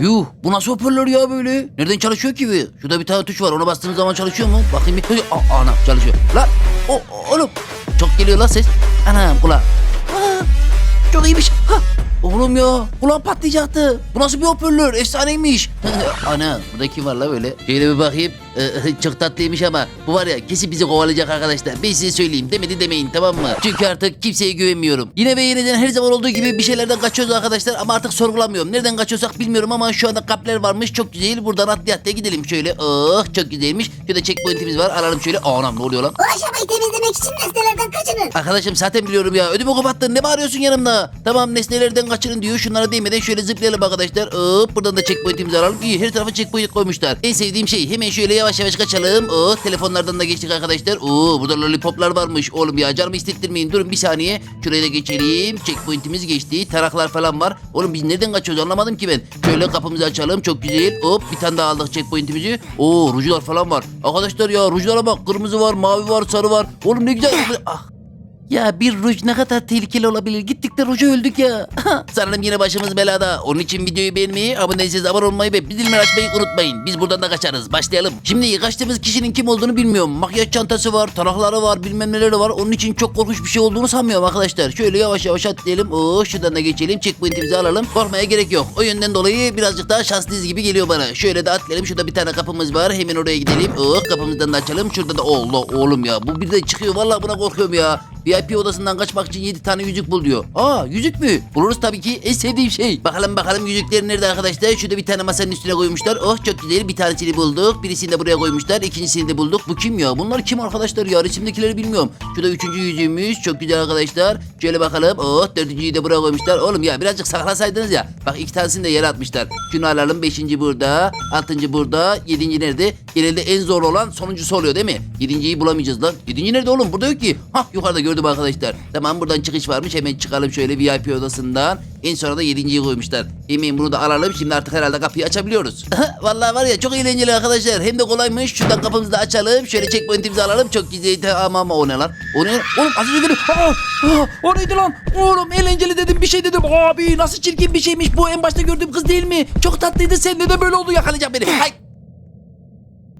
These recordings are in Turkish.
Yuh bu nasıl hoparlör ya böyle? Nereden çalışıyor ki bu? Şurada bir tane tuş var ona bastığınız zaman çalışıyor mu? Bakayım bir. Aa, ana çalışıyor. Lan o, oğlum çok geliyor lan ses. Anam kulağa. Aa, çok iyiymiş. Ha. Oğlum ya kulağım patlayacaktı. Bu nasıl bir hoparlör? Efsaneymiş. Ana burada kim var la böyle? Şöyle bir bakayım. Ee, çok tatlıymış ama bu var ya kesin bizi kovalayacak arkadaşlar. Ben size söyleyeyim demedi demeyin tamam mı? Çünkü artık kimseye güvenmiyorum. Yine ve yeniden her zaman olduğu gibi bir şeylerden kaçıyoruz arkadaşlar ama artık sorgulamıyorum. Nereden kaçıyorsak bilmiyorum ama şu anda kapler varmış. Çok güzel. Buradan atlaya gidelim şöyle. Oh çok güzelmiş. Şurada checkpoint'imiz var. Alalım şöyle. Anam ne oluyor lan? Bu aşamayı temizlemek için nesnelerden kaçının. Arkadaşım zaten biliyorum ya. Ödümü kopattın. Ne bağırıyorsun yanımda? Tamam nesnelerden kaçırın diyor. Şunlara değmeden şöyle zıplayalım arkadaşlar. Hop buradan da checkpoint'imizi alalım. İyi her tarafa checkpoint koymuşlar. En sevdiğim şey. Hemen şöyle yavaş yavaş kaçalım. Oh telefonlardan da geçtik arkadaşlar. Oo burada lollipoplar varmış. Oğlum ya canımı istettirmeyin. Durun bir saniye. Şuraya da geçelim. Checkpoint'imiz geçti. Taraklar falan var. Oğlum biz nereden kaçıyoruz anlamadım ki ben. Şöyle kapımızı açalım. Çok güzel. Hop bir tane daha aldık checkpoint'imizi. Oo rujlar falan var. Arkadaşlar ya rujlara bak. Kırmızı var, mavi var, sarı var. Oğlum ne güzel. Ah ya bir ruj ne kadar tehlikeli olabilir. Gittik de ruja öldük ya. Sanırım yine başımız belada. Onun için videoyu beğenmeyi, abone değilseniz abone olmayı ve bildirimleri açmayı unutmayın. Biz buradan da kaçarız. Başlayalım. Şimdi kaçtığımız kişinin kim olduğunu bilmiyorum. Makyaj çantası var, tarakları var, bilmem neleri var. Onun için çok korkunç bir şey olduğunu sanmıyorum arkadaşlar. Şöyle yavaş yavaş atlayalım. Oo, şuradan da geçelim. Checkpoint'imizi alalım. Korkmaya gerek yok. O yönden dolayı birazcık daha şanslıyız gibi geliyor bana. Şöyle de atlayalım. Şurada bir tane kapımız var. Hemen oraya gidelim. Oh, kapımızdan da açalım. Şurada da Allah oğlum ya. Bu bir de çıkıyor. Vallahi buna korkuyorum ya. VIP odasından kaçmak için 7 tane yüzük bul diyor. Aa yüzük mü? Buluruz tabii ki. En sevdiğim şey. Bakalım bakalım yüzükler nerede arkadaşlar? Şurada bir tane masanın üstüne koymuşlar. Oh çok güzel. Bir tanesini bulduk. Birisini de buraya koymuşlar. İkincisini de bulduk. Bu kim ya? Bunlar kim arkadaşlar ya? Resimdekileri bilmiyorum. Şurada üçüncü yüzüğümüz. Çok güzel arkadaşlar. Şöyle bakalım. Oh dördüncüyü de buraya koymuşlar. Oğlum ya birazcık saklasaydınız ya. Bak iki tanesini de yere atmışlar. Şunu alalım. Beşinci burada. Altıncı burada. Yedinci nerede? Genelde en zor olan sonuncusu oluyor değil mi? Yedinciyi bulamayacağız lan. Yedinci nerede oğlum? Burada yok ki. Hah yukarıda gördüm arkadaşlar. Tamam buradan çıkış varmış. Hemen çıkalım şöyle VIP odasından. En sonra da yedinciyi koymuşlar. Emin bunu da alalım. Şimdi artık herhalde kapıyı açabiliyoruz. Vallahi var ya çok eğlenceli arkadaşlar. Hem de kolaymış. Şuradan kapımızı da açalım. Şöyle checkpoint'imizi alalım. Çok güzel. Tamam ama o ne lan? O ne? Oğlum az önce dedim. Aa, aa, o neydi lan? Oğlum eğlenceli dedim bir şey dedim. Abi nasıl çirkin bir şeymiş bu. En başta gördüğüm kız değil mi? Çok tatlıydı. Sen neden böyle oldu? Yakalayacak beni. Hay.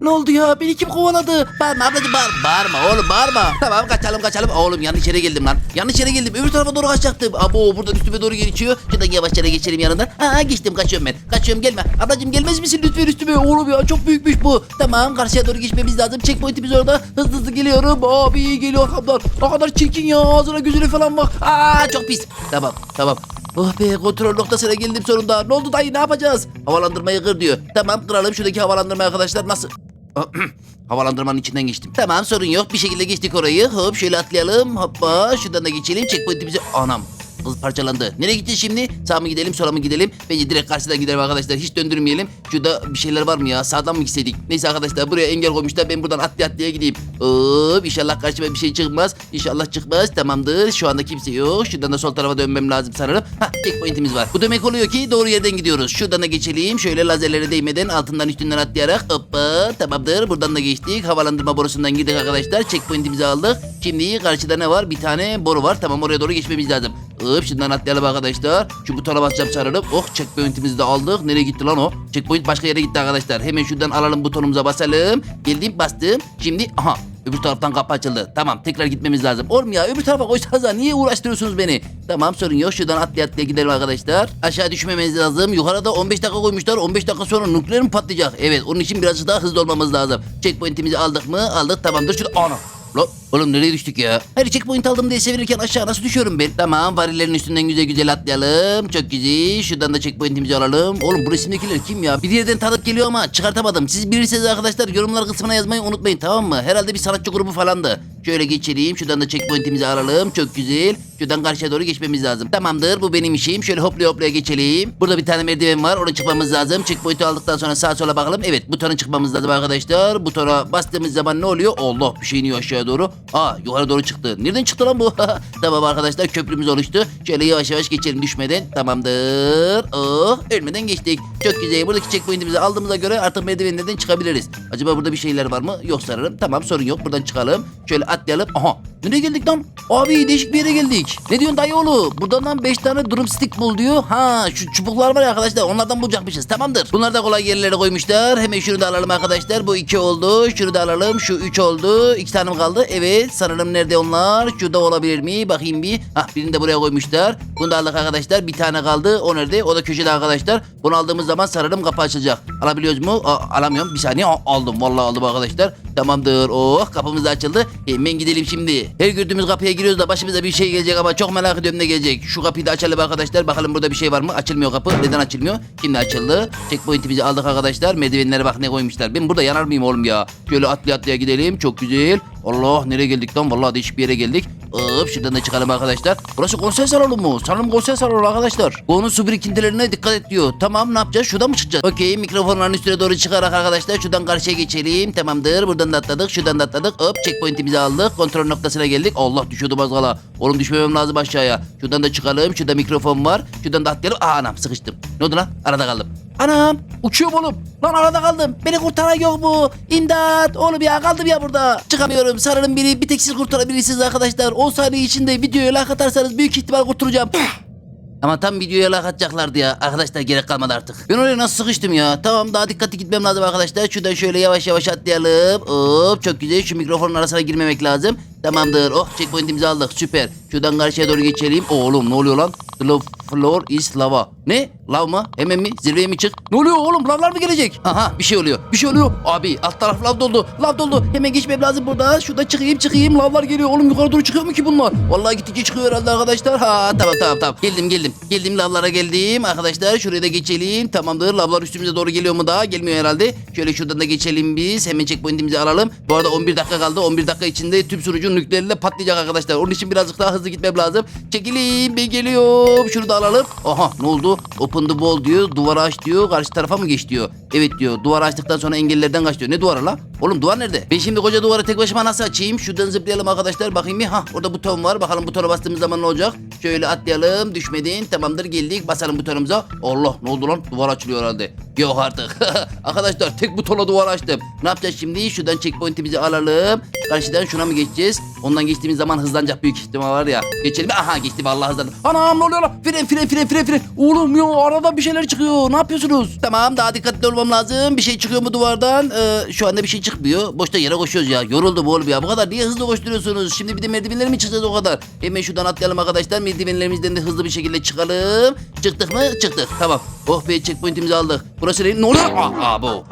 Ne oldu ya? Beni kim kovaladı? Bağırma ablacığım bağır. Bağırma oğlum bağırma. Tamam kaçalım kaçalım. Oğlum yanlış yere geldim lan. Yanlış yere geldim. Öbür tarafa doğru kaçacaktım. Abo buradan üstüme doğru geçiyor. Şuradan yavaş yere geçelim yanından. Aa geçtim kaçıyorum ben. Kaçıyorum gelme. Ablacığım gelmez misin lütfen üstüme? Oğlum ya çok büyükmüş bu. Tamam karşıya doğru geçmemiz lazım. Checkpoint'imiz orada. Hızlı hızlı geliyorum. Abi geliyor arkamdan. Ne kadar çirkin ya. Ağzına gözüne falan bak. Aa çok pis. Tamam tamam. Oh be kontrol noktasına geldim sonunda. Ne oldu dayı ne yapacağız? Havalandırmayı kır diyor. Tamam kıralım şuradaki havalandırma arkadaşlar. Nasıl? Havalandırmanın içinden geçtim. Tamam sorun yok. Bir şekilde geçtik orayı. Hop şöyle atlayalım. Hoppa şuradan da geçelim. Checkpoint'imizi... Anam. Kız parçalandı. Nereye gideceğiz şimdi? Sağ mı gidelim sola mı gidelim? Bence direkt karşıdan gidelim arkadaşlar. Hiç döndürmeyelim. Şurada bir şeyler var mı ya? Sağdan mı gitseydik? Neyse arkadaşlar buraya engel koymuşlar. Ben buradan atlaya atlaya gideyim. Hop inşallah karşıma bir şey çıkmaz. İnşallah çıkmaz. Tamamdır. Şu anda kimse yok. Şuradan da sol tarafa dönmem lazım sanırım. Ha checkpoint'imiz var. Bu demek oluyor ki doğru yerden gidiyoruz. Şuradan da geçelim. Şöyle lazerlere değmeden altından üstünden atlayarak. Hoppa tamamdır. Buradan da geçtik. Havalandırma borusundan girdik arkadaşlar. Checkpoint'imizi aldık. Şimdi karşıda ne var? Bir tane boru var. Tamam oraya doğru geçmemiz lazım. Hop şuradan atlayalım arkadaşlar. Şu butona basacağım sarılıp. Oh checkpoint'imizi de aldık. Nereye gitti lan o? Checkpoint başka yere gitti arkadaşlar. Hemen şuradan alalım butonumuza basalım. Geldim bastım. Şimdi aha Öbür taraftan kapı açıldı. Tamam tekrar gitmemiz lazım. Oğlum ya öbür tarafa koysanıza niye uğraştırıyorsunuz beni? Tamam sorun yok. Şuradan atlaya atlaya gidelim arkadaşlar. Aşağı düşmememiz lazım. Yukarıda 15 dakika koymuşlar. 15 dakika sonra nükleer mi patlayacak? Evet onun için birazcık daha hızlı olmamız lazım. Checkpoint'imizi aldık mı? Aldık tamamdır. Şurada ana. Lan oğlum nereye düştük ya? Her checkpoint aldım diye sevinirken aşağı nasıl düşüyorum ben? Tamam varillerin üstünden güzel güzel atlayalım. Çok güzel. Şuradan da checkpointimizi alalım. Oğlum bu resimdekiler kim ya? Bir yerden tanıdık geliyor ama çıkartamadım. Siz bilirseniz arkadaşlar yorumlar kısmına yazmayı unutmayın tamam mı? Herhalde bir sanatçı grubu falandı. Şöyle geçelim. Şuradan da checkpointimizi alalım. Çok güzel. Şuradan karşıya doğru geçmemiz lazım. Tamamdır bu benim işim. Şöyle hoplaya hoplaya geçelim. Burada bir tane merdiven var. Ona çıkmamız lazım. Checkpoint'i aldıktan sonra sağa sola bakalım. Evet butona çıkmamız lazım arkadaşlar. Butona bastığımız zaman ne oluyor? Allah bir şey iniyor aşağıya doğru. Aa yukarı doğru çıktı. Nereden çıktı lan bu? tamam arkadaşlar köprümüz oluştu. Şöyle yavaş yavaş geçelim düşmeden. Tamamdır. Oh ölmeden geçtik. Çok güzel. Buradaki checkpoint'imizi aldığımıza göre artık merdivenlerden çıkabiliriz. Acaba burada bir şeyler var mı? Yok sanırım. Tamam sorun yok. Buradan çıkalım. Şöyle atlayalım. Aha Nereye geldik lan? Abi değişik bir yere geldik. Ne diyorsun dayı oğlu? Buradan lan 5 tane drumstick bul diyor. Ha şu çubuklar var ya arkadaşlar onlardan bulacakmışız. Tamamdır. Bunlar da kolay yerlere koymuşlar. Hemen şunu da alalım arkadaşlar. Bu 2 oldu. Şunu da alalım. Şu 3 oldu. 2 tane kaldı? Evet. Sanırım nerede onlar? Şurada olabilir mi? Bakayım bir. Hah birini de buraya koymuşlar. Bunu da arkadaşlar. Bir tane kaldı. O nerede? O da köşede arkadaşlar. Bunu aldığımız zaman sanırım kapı açılacak. Alabiliyoruz mu? Aa, alamıyorum. Bir saniye. Aa, aldım. Vallahi aldım arkadaşlar. Tamamdır. Oh kapımız açıldı. Hemen gidelim şimdi. Her gördüğümüz kapıya giriyoruz da başımıza bir şey gelecek ama çok merak ediyorum ne gelecek. Şu kapıyı da açalım arkadaşlar. Bakalım burada bir şey var mı? Açılmıyor kapı. Neden açılmıyor? Şimdi açıldı. Checkpoint'imizi aldık arkadaşlar. Merdivenlere bak ne koymuşlar. Ben burada yanar mıyım oğlum ya? Şöyle atlaya atlaya gidelim. Çok güzel. Allah nereye geldik lan? Vallahi değişik bir yere geldik. Hop şuradan da çıkalım arkadaşlar. Burası konser salonu mu? Sanırım konser salonu arkadaşlar. Bunun su birikintilerine dikkat et diyor. Tamam ne yapacağız? Şuradan mı çıkacağız? Okey mikrofonların üstüne doğru çıkarak arkadaşlar şuradan karşıya geçelim. Tamamdır. Buradan da atladık. Şuradan da atladık. Hop checkpoint'imizi aldık. Kontrol noktasına geldik. Allah düşüyordum az kala. Oğlum düşmemem lazım aşağıya. Şuradan da çıkalım. Şurada mikrofon var. Şuradan da atlayalım. Aa anam sıkıştım. Ne oldu lan? Arada kaldım. Anam uçuyorum oğlum. Lan arada kaldım. Beni kurtaran yok mu? İmdat. Oğlum ya kaldım ya burada. Çıkamıyorum. Sanırım biri bir tek siz kurtarabilirsiniz arkadaşlar. 10 saniye içinde videoya like atarsanız büyük ihtimal kurtulacağım. Ama tam videoya like atacaklardı ya. Arkadaşlar gerek kalmadı artık. Ben oraya nasıl sıkıştım ya? Tamam daha dikkatli gitmem lazım arkadaşlar. Şuradan şöyle yavaş yavaş atlayalım. Hop çok güzel. Şu mikrofonun arasına girmemek lazım. Tamamdır. Oh checkpoint'imizi aldık. Süper. Şuradan karşıya doğru geçelim. Oğlum ne oluyor lan? The floor is lava. Ne? Lav mı? Hemen mi? Zirveye mi çık? Ne oluyor oğlum? Lavlar mı gelecek? Aha bir şey oluyor. Bir şey oluyor. Abi alt taraf lav doldu. Lav doldu. Hemen geçmem lazım burada. Şurada çıkayım çıkayım. Lavlar geliyor. Oğlum yukarı doğru çıkıyor mu ki bunlar? Vallahi gittikçe çıkıyor herhalde arkadaşlar. Ha tamam tamam tamam. Geldim geldim. Geldim lavlara geldim. Arkadaşlar şuraya da geçelim. Tamamdır. Lavlar üstümüze doğru geliyor mu daha? Gelmiyor herhalde. Şöyle şuradan da geçelim biz. Hemen checkpoint'imizi alalım. Bu arada 11 dakika kaldı. 11 dakika içinde tüm sunucu nükleerle patlayacak arkadaşlar. Onun için birazcık daha hızlı gitmem lazım. Çekileyim ben geliyorum. Şunu da alalım. Aha ne oldu? Open the wall diyor. Duvarı aç diyor. Karşı tarafa mı geç diyor. Evet diyor. Duvarı açtıktan sonra engellerden kaç diyor. Ne duvarı la? Oğlum duvar nerede? Ben şimdi koca duvarı tek başıma nasıl açayım? Şuradan zıplayalım arkadaşlar. Bakayım bir. Hah orada buton var. Bakalım butona bastığımız zaman ne olacak? Şöyle atlayalım. Düşmedin. Tamamdır geldik. Basalım butonumuza. Allah ne oldu lan? Duvar açılıyor herhalde. Yok artık. arkadaşlar tek butona duvar açtım. Ne yapacağız şimdi? Şuradan checkpoint'imizi alalım. Karşıdan şuna mı geçeceğiz? Ondan geçtiğimiz zaman hızlanacak büyük ihtimal var ya. Geçelim. Aha geçti vallahi hızlandı. Anam ne oluyor lan? Fren fren fren fren fren. Oğlum ya arada bir şeyler çıkıyor. Ne yapıyorsunuz? Tamam daha dikkatli olmam lazım. Bir şey çıkıyor mu duvardan? Ee, şu anda bir şey çıkmıyor. Boşta yere koşuyoruz ya. Yoruldum oğlum ya. Bu kadar niye hızlı koşturuyorsunuz? Şimdi bir de merdivenler mi çıkacağız o kadar? Hemen şuradan atlayalım arkadaşlar. Merdivenlerimizden de hızlı bir şekilde çıkalım. Çıktık mı? Çıktık. Tamam. Oh be checkpoint'imizi aldık. Burası ne? Ne oluyor? Aa, aa bu.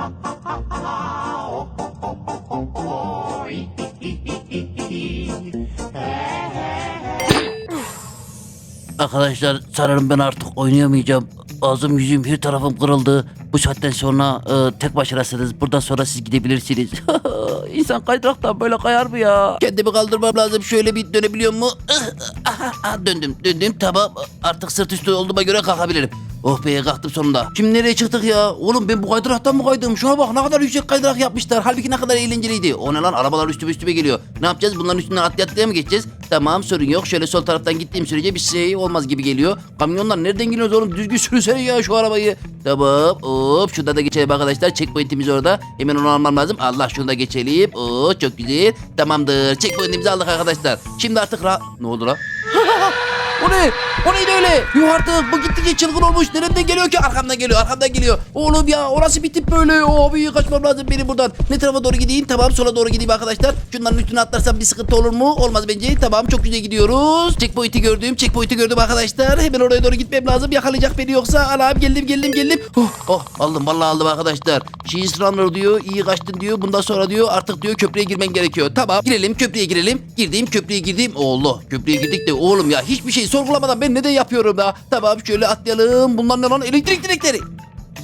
Arkadaşlar sanırım ben artık oynayamayacağım. Ağzım yüzüm her tarafım kırıldı. Bu saatten sonra e, tek başınasınız. Buradan sonra siz gidebilirsiniz. İnsan kaydıraktan böyle kayar mı ya? Kendimi kaldırmam lazım. Şöyle bir dönebiliyor mu? Aha, aha, döndüm döndüm. Tamam artık sırt üstü olduğuma göre kalkabilirim. Oh be kalktım sonunda. Şimdi nereye çıktık ya? Oğlum ben bu kaydıraktan mı kaydım? Şuna bak ne kadar yüksek kaydırak yapmışlar. Halbuki ne kadar eğlenceliydi. O ne lan arabalar üstüme üstüme geliyor. Ne yapacağız? Bunların üstünden atlaya atlaya mı geçeceğiz? Tamam sorun yok. Şöyle sol taraftan gittiğim sürece bir şey olmaz gibi geliyor. Kamyonlar nereden geliyoruz oğlum? Düzgün sürüsene ya şu arabayı. Tamam. Hop şurada da geçelim arkadaşlar. Checkpoint'imiz orada. Hemen onu almam lazım. Allah şunu da geçelim. Oo çok güzel. Tamamdır. Checkpoint'imizi aldık arkadaşlar. Şimdi artık rahat... Ne oldu lan? O ne? O neydi öyle? Yuh artık bu gittikçe çılgın olmuş. Nereden geliyor ki? Arkamdan geliyor. Arkamdan geliyor. Oğlum ya orası bir tip böyle. Abi kaçmam lazım benim buradan. Ne tarafa doğru gideyim? Tamam sola doğru gideyim arkadaşlar. Şunların üstüne atlarsam bir sıkıntı olur mu? Olmaz bence. Tamam çok güzel gidiyoruz. Checkpoint'i gördüm. Checkpoint'i gördüm arkadaşlar. Hemen oraya doğru gitmem lazım. Yakalayacak beni yoksa. Anam geldim geldim geldim. Oh, oh aldım vallahi aldım arkadaşlar. Cheese Runner diyor. iyi kaçtın diyor. Bundan sonra diyor artık diyor köprüye girmen gerekiyor. Tamam girelim köprüye girelim. Girdim köprüye girdim. Allah köprüye girdik de oğlum ya hiçbir şey sorgulamadan ben neden yapıyorum ya? Tamam şöyle atlayalım. Bunlar ne lan? Elektrik direkleri.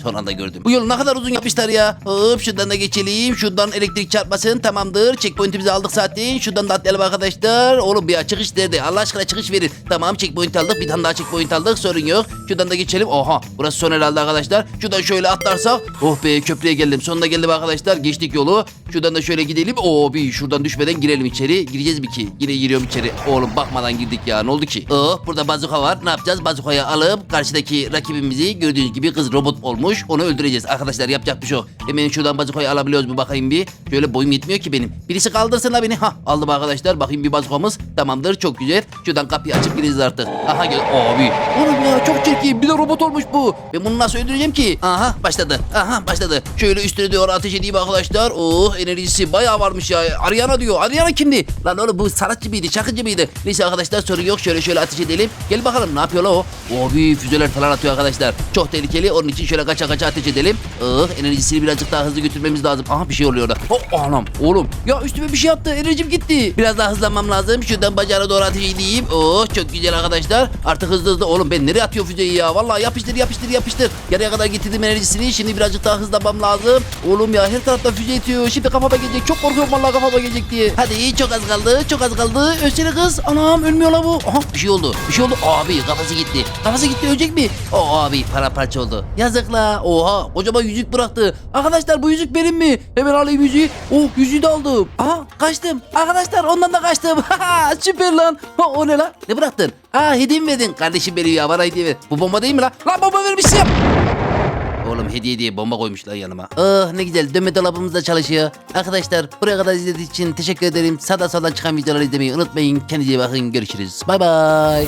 Son anda gördüm. Bu yolu ne kadar uzun yapmışlar ya. Hop şuradan da geçelim. Şuradan elektrik çarpmasın. Tamamdır. Checkpoint'imizi aldık zaten. Şuradan da atlayalım arkadaşlar. Oğlum bir çıkış nerede? Allah aşkına çıkış verin. Tamam checkpoint aldık. Bir tane daha checkpoint aldık. Sorun yok. Şuradan da geçelim. Oha burası son herhalde arkadaşlar. Şuradan şöyle atlarsak. Oh be köprüye geldim. Sonuna geldim arkadaşlar. Geçtik yolu. Şuradan da şöyle gidelim. Oo bir şuradan düşmeden girelim içeri. Gireceğiz mi ki? Yine giriyorum içeri. Oğlum bakmadan girdik ya. Ne oldu ki? Oh burada bazuka var. Ne yapacağız? Bazukayı alıp karşıdaki rakibimizi gördüğünüz gibi kız robot olmuş. Olmuş. Onu öldüreceğiz. Arkadaşlar yapacak bir şey yok. Hemen şuradan bazukayı alabiliyoruz mu bakayım bir. Şöyle boyum yetmiyor ki benim. Birisi kaldırsın la beni. Hah aldım arkadaşlar. Bakayım bir bazukamız. Tamamdır çok güzel. Şuradan kapıyı açıp gireceğiz artık. Aha gel. Abi. Oğlum ya çok çirkin. Bir de robot olmuş bu. Ben bunu nasıl öldüreceğim ki? Aha başladı. Aha başladı. Şöyle üstüne doğru ateş edeyim arkadaşlar. Oh enerjisi bayağı varmış ya. Ariana diyor. Ariana kimdi? Lan oğlum bu sanatçı mıydı? Şarkıcı mıydı? Neyse arkadaşlar sorun yok. Şöyle şöyle ateş edelim. Gel bakalım ne yapıyor la o? Abi füzeler falan atıyor arkadaşlar. Çok tehlikeli. Onun için şöyle kaça kaça ateş edelim. Oh enerjisini birazcık daha hızlı götürmemiz lazım. Aha bir şey oluyor orada. Oh anam oğlum. Ya üstüme bir şey attı. Enerjim gitti. Biraz daha hızlanmam lazım. Şuradan bacağına doğru ateş edeyim. Oh çok güzel arkadaşlar. Artık hızlı hızlı. Oğlum ben nereye atıyor füzeyi ya? Vallahi yapıştır yapıştır yapıştır. Yarıya kadar getirdim enerjisini. Şimdi birazcık daha hızlanmam lazım. Oğlum ya her tarafta füze itiyor. Şimdi kafama gelecek. Çok korkuyorum vallahi kafama gelecek diye. Hadi çok az kaldı. Çok az kaldı. Ölsene kız. Anam ölmüyor la bu. Aha bir şey oldu. Bir şey oldu. Abi kafası gitti. Kafası gitti ölecek mi? O abi paramparça oldu. Yazık Oha kocaman yüzük bıraktı. Arkadaşlar bu yüzük benim mi? Hemen alayım yüzüğü. Oh yüzüğü de aldım. Aha kaçtım. Arkadaşlar ondan da kaçtım. Süper lan. Ha, o ne lan? Ne bıraktın? Aa hediye mi verdin? Kardeşim benim ya bana hediye ver. Bu bomba değil mi lan? Lan bomba vermişsin. Oğlum hediye diye bomba koymuşlar yanıma. Ah ne güzel dönme dolabımız da çalışıyor. Arkadaşlar buraya kadar izlediğiniz için teşekkür ederim. Sağda soldan çıkan videoları izlemeyi unutmayın. Kendinize bakın. Görüşürüz. Bay bay.